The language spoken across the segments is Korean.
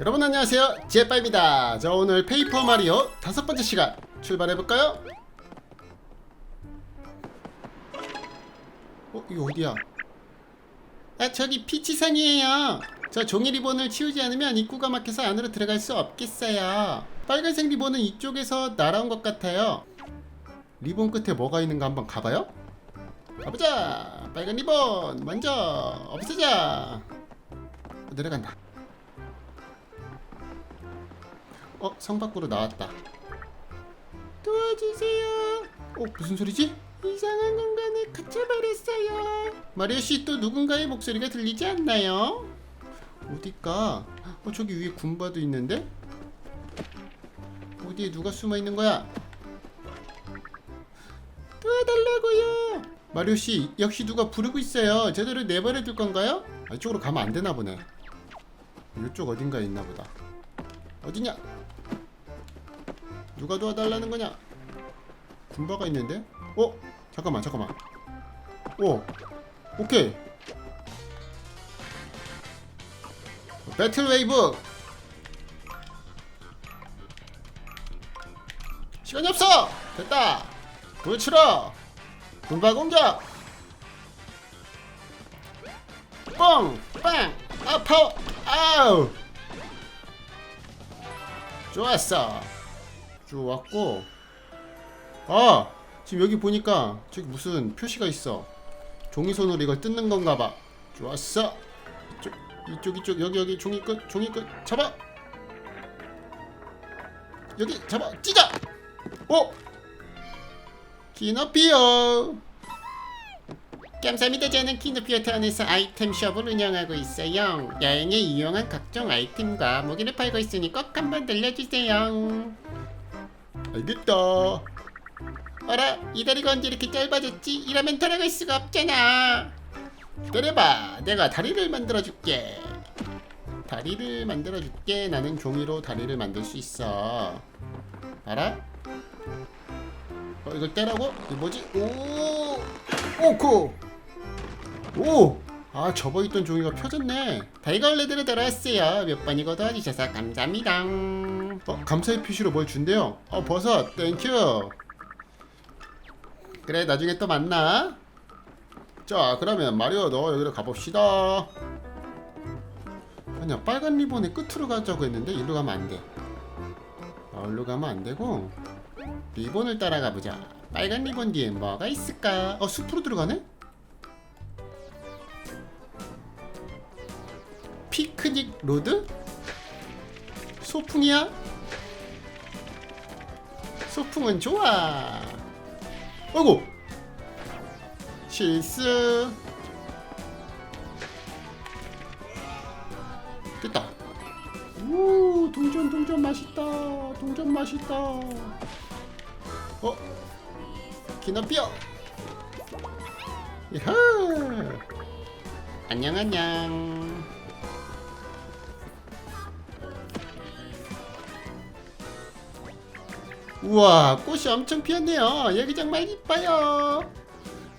여러분 안녕하세요. 제빠입니다. 자 오늘 페이퍼 마리오 다섯 번째 시간 출발해볼까요? 어 이거 어디야? 아 저기 피치산이에요. 저 종이 리본을 치우지 않으면 입구가 막혀서 안으로 들어갈 수 없겠어요. 빨간색 리본은 이쪽에서 날아온 것 같아요. 리본 끝에 뭐가 있는가 한번 가봐요? 가보자. 빨간 리본 먼저 없애자. 내려간다 어, 성 밖으로 나왔다. 도와주세요. 어, 무슨 소리지? 이상한 공간에 갇혀버렸어요. 마리오 씨또 누군가의 목소리가 들리지 않나요? 어딜까? 어, 저기 위에 군바도 있는데? 어디에 누가 숨어 있는 거야? 도와달라고요. 마리오 씨, 역시 누가 부르고 있어요. 제대로 내버려 둘 건가요? 아, 이쪽으로 가면 안 되나 보네. 이쪽 어딘가에 있나 보다. 어디냐? 누가 도와달라는 거냐? 군바가 있는데? 어? 잠깐만 잠깐만 오 오케이 배틀 웨이브 시간이 없어! 됐다! 불치러! 군바 공격! 뻥! 빵! 아파! 아우! 좋았어 쭉 왔고 아 지금 여기 보니까 저기 무슨 표시가 있어 종이손으로 이걸 뜯는 건가 봐 좋았어 이쪽 이쪽 이쪽 여기 여기 종이 끝 종이 끝 잡아 여기 잡아 찢어 오 키노피오 감사합니다. 저는 키노피오 타운에서 아이템 숍을 운영하고 있어요. 여행에 이용한 각종 아이템과 무기를 팔고 있으니 꼭 한번 들려주세요. 알겠다. 어라, 이 다리가 언제 이렇게 짧아졌지? 이러면 돌아갈 수가 없잖아. 기다려봐, 내가 다리를 만들어줄게. 다리를 만들어줄게. 나는 종이로 다리를 만들 수 있어. 알아? 어, 이걸 떼라고? 이거 뭐지? 오, 오코. 오! 아 접어있던 종이가 펴졌네 원래대로 돌아왔어요 몇 번이고 도와주셔서 감사합니다 어 감사의 표시로 뭘 준대요? 어 버섯. 땡큐 그래 나중에 또 만나. 자 그러면 마리오 너 여기로 가봅시다. 아니야 빨간 리본의 끝으로 가자고 했는데 이리로 가면 안돼. 아, 이리로 가면 안 되고 리본을 따라가 보자. 빨간 리본 뒤에 뭐가 있을까? 어 숲으로 들어가네? 피크닉 로드? 소풍이야? 소풍은 좋아. 어이구! 실수. 됐다. 오, 동전, 동전 맛있다. 동전 맛있다. 어? 기너피어. 이하. 안녕, 안녕. 우와 꽃이 엄청 피었네요. 여기 정말 이뻐요.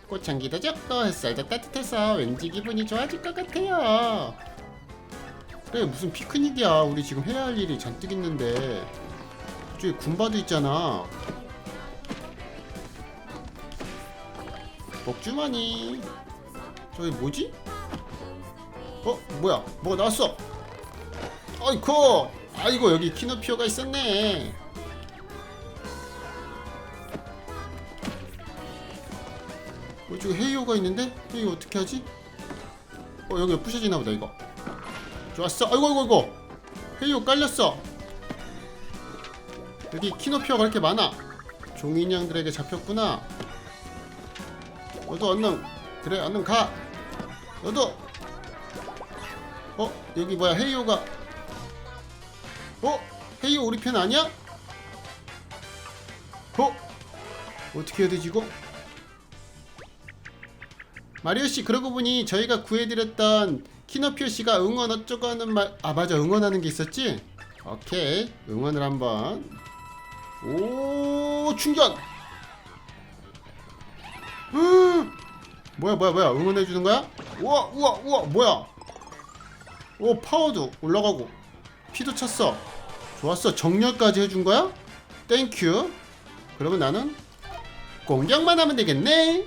꽃향기도 적고 햇살도 따뜻해서 왠지 기분이 좋아질 것 같아요. 그래 무슨 피크닉이야? 우리 지금 해야 할 일이 잔뜩 있는데. 저기 군바도 있잖아. 먹주머니. 저기 뭐지? 어 뭐야? 뭐가 나왔어? 아이코 아이고 여기 키노피오가 있었네 어, 저기 헤이오가 있는데? 헤이오 어떻게 하지? 어 여기 부셔지나 보다 이거. 좋았어. 아이고 아이고 아이고. 헤이오 깔렸어. 여기 키노피어가 이렇게 많아. 종인양들에게 잡혔구나. 너도 얼른 그래 얼른 가. 너도. 어 여기 뭐야 헤이오가. 어 헤이오 우리 편 아니야? 어? 어떻게 해야 되지 이거? 마리오 씨 그러고 보니 저희가 구해드렸던 키노피오 씨가 응원 어쩌고 하는 말 아 맞아. 응원하는 게 있었지? 오케이. 응원을 한번. 오 충전! 헉! 뭐야 뭐야 뭐야. 응원해 주는 거야? 우와 우와 우와. 뭐야? 오 파워도 올라가고. 피도 찼어. 좋았어. 정렬까지 해준 거야? 땡큐. 그러면 나는 공격만 하면 되겠네. 이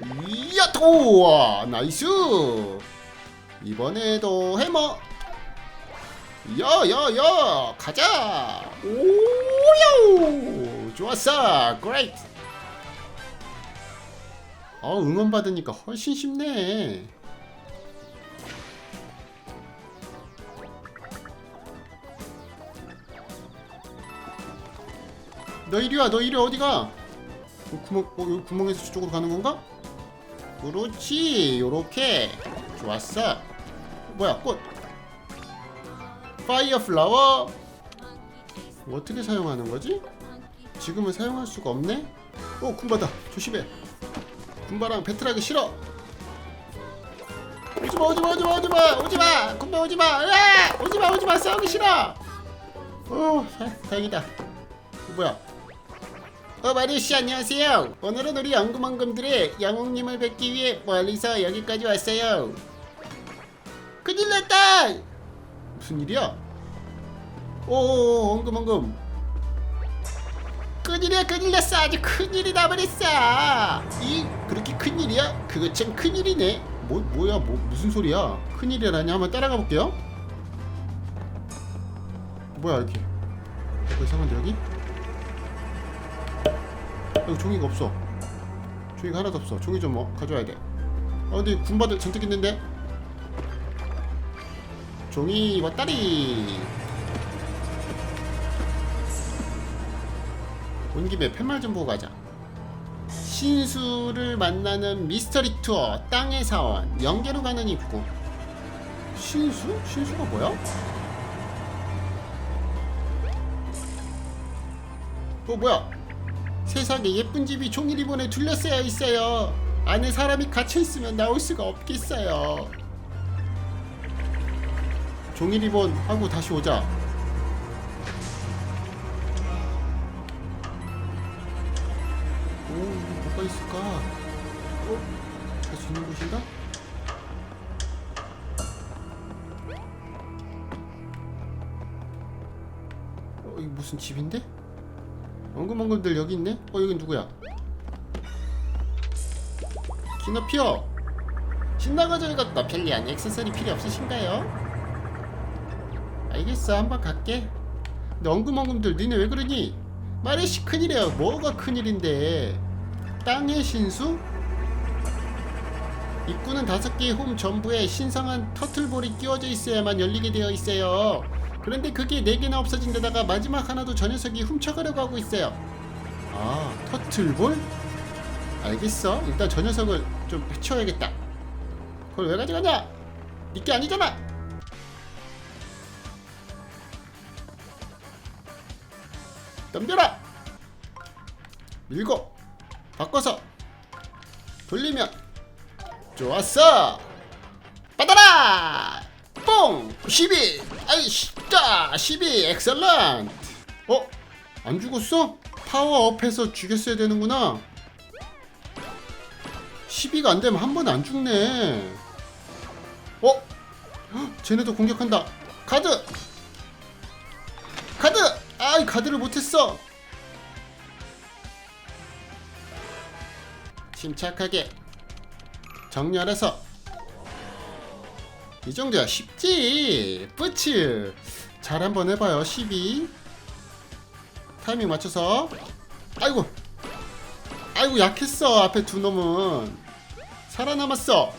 야 도와! 나이스! 이번에도 해머! 야야야! 가자! 오요 좋았어! 그레이트 어 응원 받으니까 훨씬 쉽네. 너 이리 와 너 이리 어디가? 어, 구멍 어, 여기 구멍에서 저쪽으로 가는 건가? 그렇지. 요렇게. 좋았어. 뭐야 꽃. 파이어 플라워. 어떻게 사용하는 거지? 지금은 사용할 수가 없네? 어 군바다 조심해. 군바랑 배틀하기 싫어. 오지마 오지마 오지마 오지마 오지마. 군바 오지마. 으아! 오지마 오지마. 싸우기 싫어. 어 다, 다행이다. 뭐야 어 마리씨 안녕하세요. 오늘은 우리 엉금엉금들의 영웅님을 뵙기 위해 멀리서 여기까지 왔어요. 큰일 났다! 무슨 일이야? 오 엉금엉금. 큰일이야 큰일 났어. 아주 큰일이 나버렸어. 이 그렇게 큰일이야? 그거 참 큰일이네. 뭐, 뭐야 뭐, 무슨 소리야? 큰일이라니 한번 따라가 볼게요. 뭐야 이렇게. 뭐 이상한데 여기? 여기 종이가 없어. 종이가 하나도 없어. 종이 좀뭐 가져와야 돼아 근데 군바들 잔뜩 있는데? 종이 왔다리. 온 김에 팻말 좀 보고 가자. 신수를 만나는 미스터리 투어 땅의 사원 연계로 가는 입구. 신수? 신수가 뭐야? 어 뭐야 세상에 예쁜 집이 종이 리본에 둘러싸여 있어요 안에 사람이 갇혀 있으면 나올 수가 없겠어요 종이 리본 하고 다시 오자 오 이거 뭐가 있을까 어? 갈수 있는 곳인가? 어 이거 무슨 집인데? 엉금엉금들 여기 있네? 어 여긴 누구야? 키너피어 신나가지고 이것도 편리한 액세서리 필요 없으신가요? 알겠어 한번 갈게 근데 엉금엉금들 니네 왜 그러니? 마레씨 큰일이야 뭐가 큰일인데 땅의 신수? 입구는 다섯 개의 홈 전부에 신성한 터틀볼이 끼워져 있어야만 열리게 되어 있어요 그런데 그게 네 개나 없어진 데다가 마지막 하나도 저 녀석이 훔쳐가려고 하고 있어요. 아 터틀볼? 알겠어. 일단 저 녀석을 좀 해치워야겠다. 그걸 왜 가져가냐? 니게 아니잖아! 덤벼라! 밀고 바꿔서 돌리면 좋았어! 받아라 뽕 12 아이씨 짜 12 엑셀런트 어? 안 죽었어? 파워업해서 죽였어야 되는구나. 12가 안 되면 한 번에 안 죽네. 어? 헉, 쟤네도 공격한다. 카드! 카드! 아이 카드를 못했어. 침착하게 정렬해서 이 정도야. 쉽지. 뿌츠 잘 한번 해봐요. 12 타이밍 맞춰서. 아이고. 아이고 약했어 앞에 두 놈은. 살아남았어.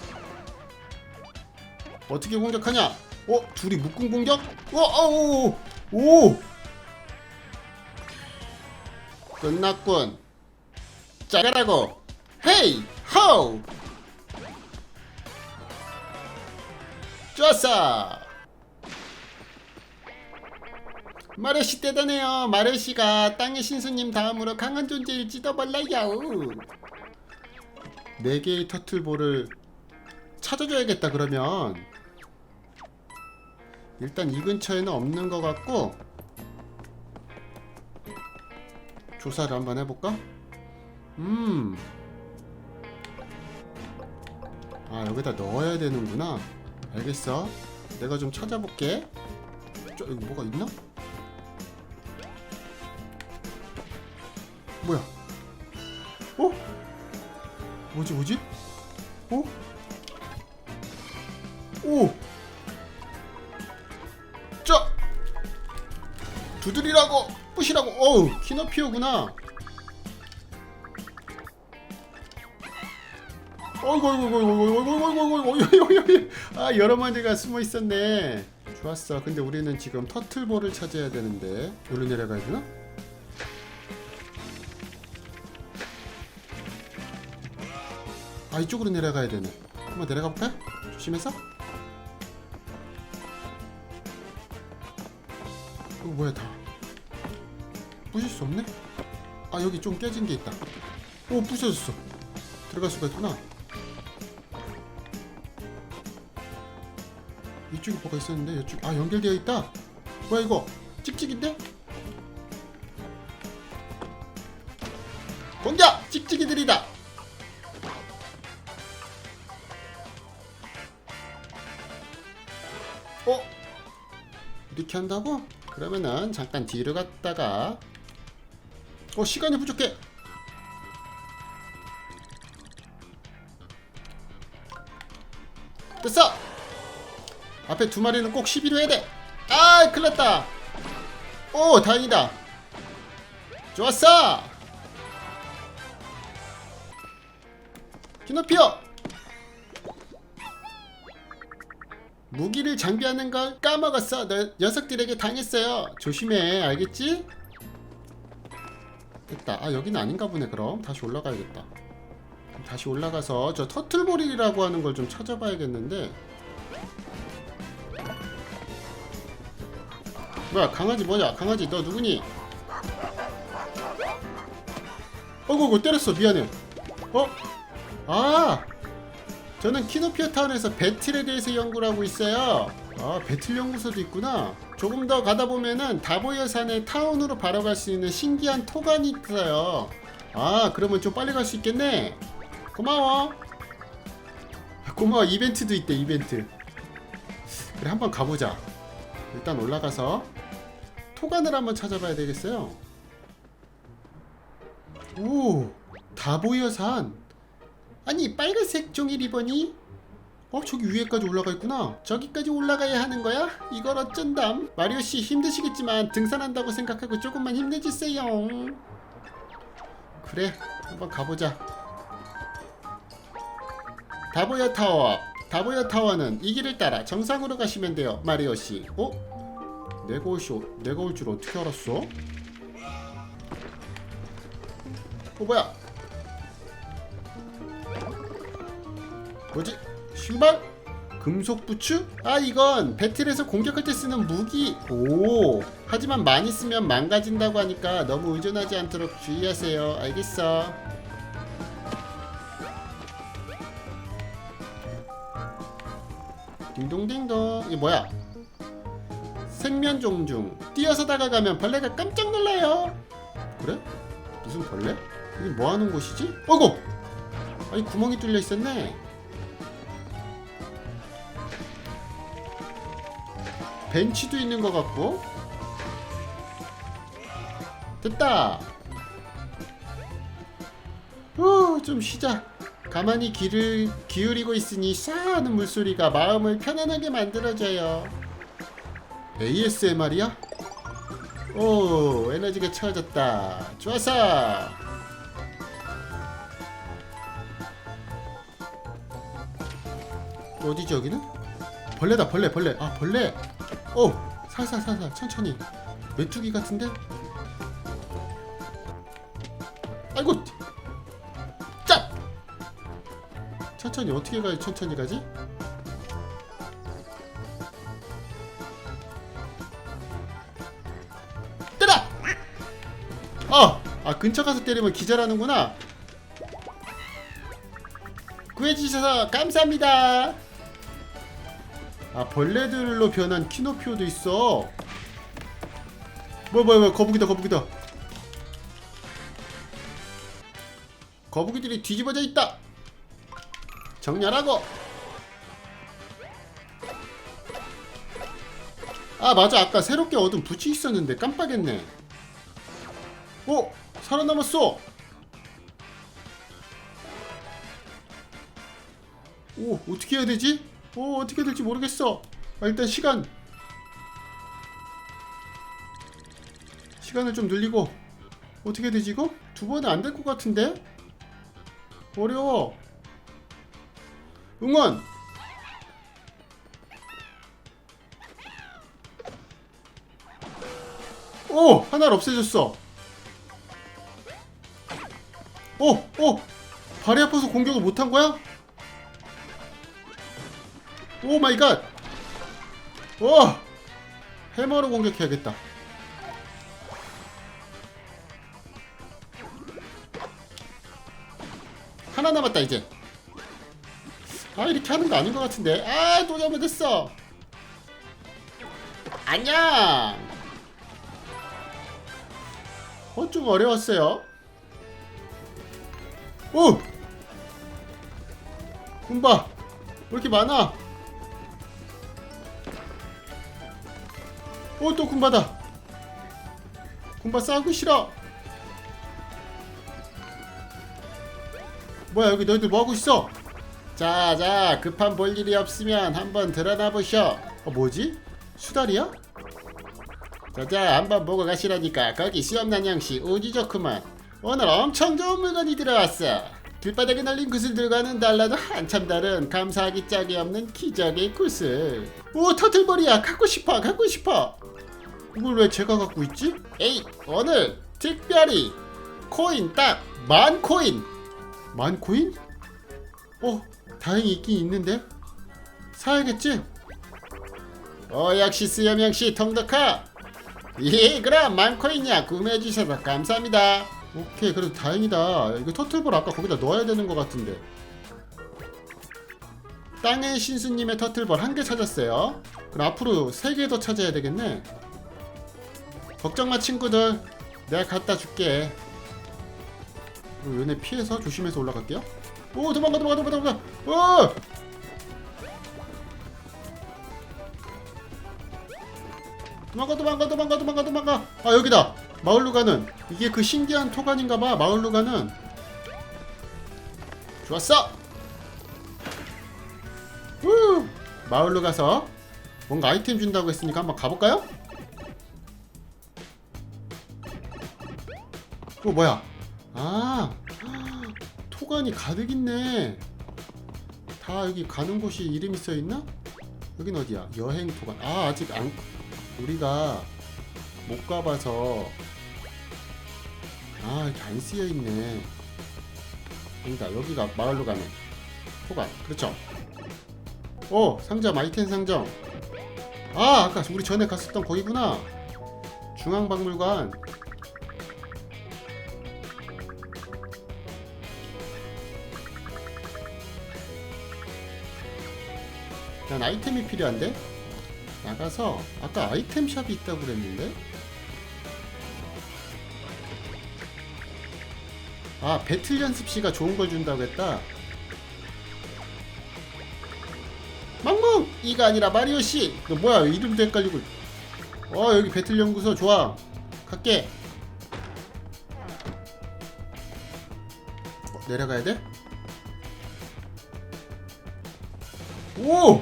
어떻게 공격하냐? 어 둘이 묶음 공격? 어오오 오. 끝났군. 짜가라고. 헤이 호우 좋았어 마르시 대단해요 마르시가 땅의 신수님 다음으로 강한 존재일지도 몰라요 네 개의 터틀볼을 찾아줘야겠다 그러면 일단 이 근처에는 없는 것 같고 조사를 한번 해볼까? 음. 아, 여기다 넣어야 되는구나. 알겠어. 내가 좀 찾아볼게. 저 여기 뭐가 있나? 뭐야? 어? 뭐지 뭐지? 어? 오! 자! 두드리라고! 부시라고! 어우! 키노피오구나! 어이구 어이구 어이구 어이구 어이구 어이구 어이구 어이구 아 여러 마리가 숨어 있었네 좋았어 근데 우리는 지금 터틀볼을 찾아야 되는데 여기로 내려가야 되나? 아 이쪽으로 내려가야 되네 한번 내려가 볼까? 조심해서 이거 뭐야 다 부실 수 없네? 아 여기 좀 깨진 게 있다 오 부셔졌어 들어갈 수가 있구나 이쪽에 뭐가 있었는데 이쪽 아 연결되어 있다. 뭐야 이거? 찍찍인데? 공격 찍찍이들이다! 어? 이렇게 한다고? 그러면은 잠깐 뒤로 갔다가 어 시간이 부족해! 됐어 앞에 두 마리는 꼭 시비로 해야 돼. 아, 큰일 났다. 오, 다행이다. 좋았어. 키노피오. 무기를 장비하는 걸 까먹었어. 너 녀석들에게 당했어요. 조심해. 알겠지? 됐다. 아, 여기는 아닌가 보네. 그럼 다시 올라가야겠다. 다시 올라가서 저 터틀볼이라고 하는 걸 좀 찾아봐야겠는데 뭐야 강아지 뭐냐? 강아지 너 누구니? 어이구 때렸어. 미안해. 어? 아! 저는 키노피어 타운에서 배틀에 대해서 연구를 하고 있어요. 아 배틀 연구소도 있구나. 조금 더 가다 보면은 다보여 산의 타운으로 바로 갈 수 있는 신기한 토간이 있어요. 아 그러면 좀 빨리 갈 수 있겠네. 고마워. 고마워. 이벤트도 있대 이벤트. 그래 한번 가보자. 일단 올라가서 토간을 한번 찾아봐야 되겠어요. 오, 다 보여 산. 아니 빨간색 종이 리본이? 어 저기 위에까지 올라가 있구나. 저기까지 올라가야 하는 거야? 이걸 어쩐담? 마리오 씨 힘드시겠지만 등산한다고 생각하고 조금만 힘내주세요. 그래, 한번 가보자. 다보여 타워. 다보여 타워는 이 길을 따라 정상으로 가시면 돼요, 마리오 씨. 어? 내가 올 시, 내가 올 줄 어떻게 알았어? 어 뭐야? 뭐지? 신발? 금속 부츠? 아 이건 배틀에서 공격할 때 쓰는 무기. 오. 하지만 많이 쓰면 망가진다고 하니까 너무 의존하지 않도록 주의하세요. 알겠어. 딩동딩동. 이게 뭐야? 생면종 중 뛰어서 다가가면 벌레가 깜짝 놀라요. 그래? 무슨 벌레? 이게 뭐 하는 곳이지? 어이구! 아니 구멍이 뚫려 있었네. 벤치도 있는 것 같고. 됐다. 후, 좀 쉬자. 가만히 귀를 기울이고 있으니 샤 하는 물소리가 마음을 편안하게 만들어줘요. ASMR이야? 오 에너지가 채워졌다 좋았어 어디지 여기는? 벌레다 벌레 벌레 아 벌레 오 살살 살살 천천히 메뚜기 같은데? 아이고 짭 천천히 어떻게 가야 천천히 가지? 어! 아 근처 가서 때리면 기절하는구나. 구해주셔서 감사합니다. 아 벌레들로 변한 키노피오도 있어. 뭐야 뭐야 뭐야 거북이다 거북이다. 거북이들이 뒤집어져 있다. 정렬하고. 아 맞아. 아까 새롭게 얻은 부치 있었는데 깜빡했네 어? 살아남았어 오 어떻게 해야 되지? 오 어떻게 될지 모르겠어 아, 일단 시간 시간을 좀 늘리고 어떻게 되지 이거? 두 번은 안 될 것 같은데? 어려워 응원 오! 하나를 없애줬어 오! 오! 발이 아파서 공격을 못한 거야? 오 마이 갓! 오! 해머로 공격해야겠다 하나 남았다 이제 아 이렇게 하는 거 아닌 것 같은데 아또 잘못했어 안녕 어, 좀 어려웠어요. 오! 군바! 왜 이렇게 많아? 오, 또 군바다! 군바 싸우기 싫어! 뭐야, 여기 너희들 뭐하고 있어? 자, 자, 급한 볼 일이 없으면 한번 드러나 보셔. 어, 뭐지? 수달이야? 자 자 한번 보고 가시라니까 거기 수염난양씨 우주 좋구만 오늘 엄청 좋은 물건이 들어왔어. 길바닥에 널린 구슬들과는 달라도 한참 다른 감사하기 짝이 없는 기적의 구슬. 오 터틀볼이야 갖고 싶어 갖고 싶어. 이걸 왜 제가 갖고 있지? 에이 오늘 특별히 코인 딱 만 코인. 만 코인? 어 다행히 있긴 있는데? 사야겠지? 어 역시 수염양씨 통덕하. 예 그럼 만 코인이야. 구매해 주셔서 감사합니다 오케이 그래도 다행이다. 이거 터틀볼 아까 거기다 넣어야 되는 것 같은데. 땅의 신수님의 터틀볼 한 개 찾았어요. 그럼 앞으로 세 개 더 찾아야 되겠네. 걱정마 친구들. 내가 갖다 줄게. 얘네 피해서 조심해서 올라갈게요. 오 도망가 도망가 도망가 도망가. 오! 도망가 도망가 도망가 도망가 도망가. 아 여기다 마을로 가는 이게 그 신기한 토간인가봐. 마을로 가는. 좋았어! 후! 마을로 가서 뭔가 아이템 준다고 했으니까 한번 가볼까요? 어 뭐야? 아 토간이 가득 있네. 다 여기 가는 곳이 이름이 써있나? 여긴 어디야? 여행 토간. 아 아직 안 우리가 못 가봐서 아 이렇게 안 쓰여 있네. 아니다 여기가 마을로 가네. 토간 그렇죠. 오 상점 아이템 상점. 아 아까 우리 전에 갔었던 거기구나. 중앙박물관. 난 아이템이 필요한데? 나가서 아까 아이템 샵이 있다고 그랬는데 아 배틀 연습 시가 좋은 걸 준다고 했다. 망망 이가 아니라 마리오 씨! 너 뭐야? 이름도 헷갈리고. 어 여기 배틀 연구소 좋아. 갈게. 어, 내려가야 돼? 오!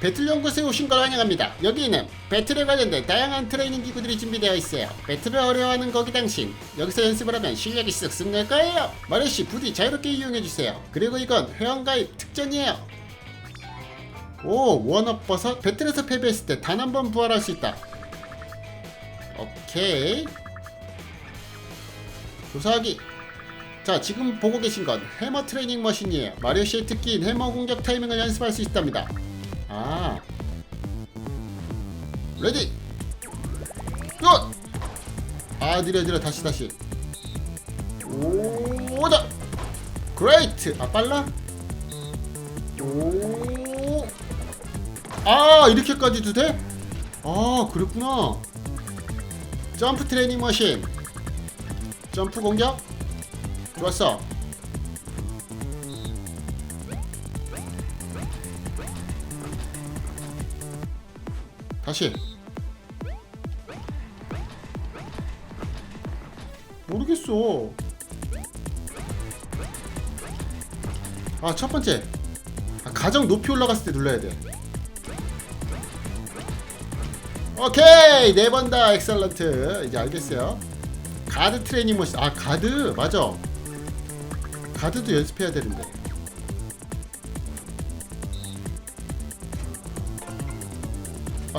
배틀 연구소에 오신 걸 환영합니다. 여기는 배틀에 관련된 다양한 트레이닝 기구들이 준비되어 있어요. 배틀을 어려워하는 거기 당신 여기서 연습을 하면 실력이 쓱쓱 늘 거예요. 마르씨 부디 자유롭게 이용해 주세요. 그리고 이건 회원가입 특전이에요. 오 원업 버섯 배틀에서 패배했을 때 단 한 번 부활할 수 있다. 오케이. 조사하기. 자 지금 보고 계신 건 해머 트레이닝 머신이에요. 마리오 씨의 특기인 해머 공격 타이밍을 연습할 수 있답니다. 아 레디! 굿! 아 느려 느려. 다시 다시. 오다 그레이트! 아 빨라? 오아 이렇게까지도 돼? 아 그랬구나. 점프 트레이닝 머신. 점프 공격. 좋았어 다시. 모르겠어. 아 첫 번째. 아, 가장 높이 올라갔을 때 눌러야 돼. 오케이! 네번 다 엑셀런트. 이제 알겠어요. 가드 트레이닝 모션 아 가드? 맞아. 가드도 연습해야 되는데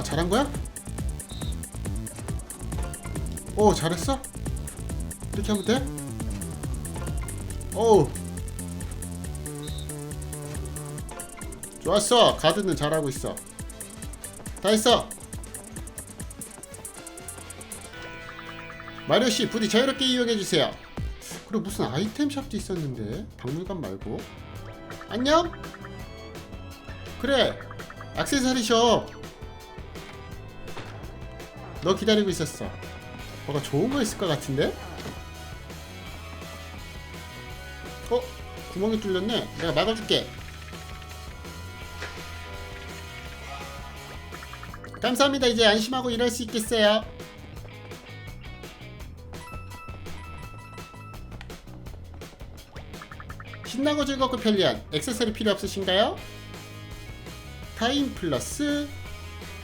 아 잘한 거야? 오 잘했어? 이렇게 하면 돼? 오우. 좋았어. 가드는 잘하고 있어. 다 했어. 마리오씨 부디 자유롭게 이용해주세요. 그리고 무슨 아이템 샵도 있었는데? 박물관 말고. 안녕? 그래. 액세서리 숍 너 기다리고 있었어 뭐가 좋은 거 있을 것 같은데? 어? 구멍이 뚫렸네 내가 막아줄게 감사합니다 이제 안심하고 일할 수 있겠어요 신나고 즐겁고 편리한 액세서리 필요 없으신가요? 타임 플러스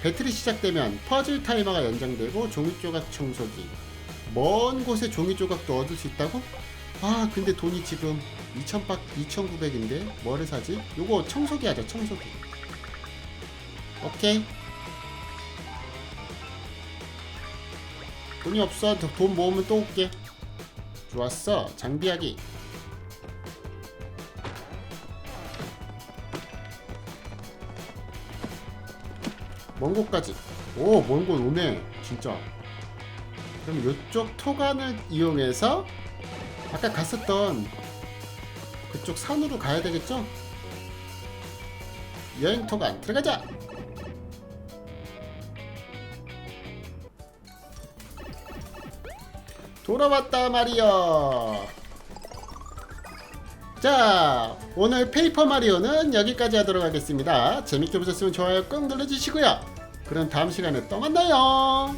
배틀이 시작되면 퍼즐 타이머가 연장되고 종이조각 청소기. 먼 곳에 종이조각도 얻을 수 있다고? 아 근데 돈이 지금 2,000박 2,900인데 뭐를 사지? 요거 청소기 하자 청소기. 오케이. 돈이 없어. 더- 돈 모으면 또 올게. 좋았어. 장비하기 먼 곳까지. 오 먼 곳 오네 진짜. 그럼 이쪽 토간을 이용해서 아까 갔었던 그쪽 산으로 가야 되겠죠? 여행 토간 들어가자! 돌아왔다 말이여 자 오늘 페이퍼 마리오는 여기까지 하도록 하겠습니다. 재밌게 보셨으면 좋아요 꾹 눌러주시고요. 그럼 다음 시간에 또 만나요